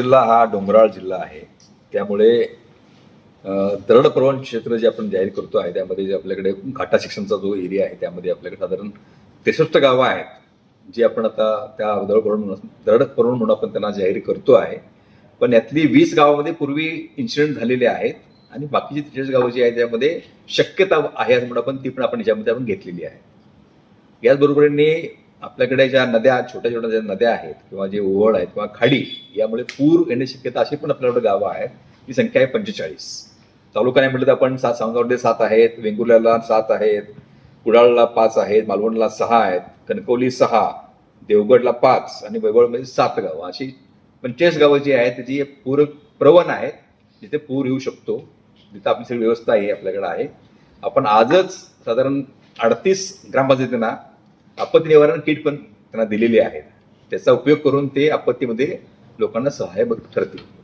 जिल्हा हा डोंगराळ जिल्हा आहे. त्यामुळे दरड प्रवण क्षेत्र जे आपण जाहीर करतो आहे त्यामध्ये जे आपल्याकडे घाटा शिक्षणचा जो एरिया आहे त्यामध्ये आपल्याकडे साधारण त्रेसष्ट गावं आहेत जी आपण आता त्या दरड प्रवण म्हणून दरड प्रवण म्हणून आपण त्यांना जाहीर करतो आहे. पण यातली वीस गावामध्ये पूर्वी इन्सिडेंट झालेले आहेत आणि बाकीची त्रेचाळीस गावं जी आहेत त्यामध्ये शक्यता आहे म्हणून आपण ती पण आपण याच्यामध्ये आपण घेतलेली आहे. याचबरोबरीने आपल्याकडे ज्या नद्या छोट्या छोट्या ज्या नद्या आहेत किंवा जे ओहळ आहेत किंवा खाडी यामुळे पूर येण्याची शक्यता अशी पण आपल्याकडे गावं आहेत. ती संख्या आहे पंचेचाळीस. तालुका नाही म्हटलं तर आपण सात सावंतवाडीला सात आहेत वेंगुर्ल्याला सात आहेत कुडाळला पाच आहेत मालवणला सहा आहेत कणकवली सहा देवगडला पाच आणि वैभवमध्ये सात गावं. अशी पंचेचाळीस गावं जी आहेत त्याची पूर प्रवण आहेत जिथे पूर येऊ शकतो. जिथं आपली सगळी व्यवस्था आहे आपल्याकडे आहे. आपण आजच साधारण अडतीस ग्रामपंचायतींना आपत्ती निवारण किट पण त्यांना दिलेली आहेत. त्याचा उपयोग करून ते आपत्तीमध्ये लोकांना सहाय्य ठरतील.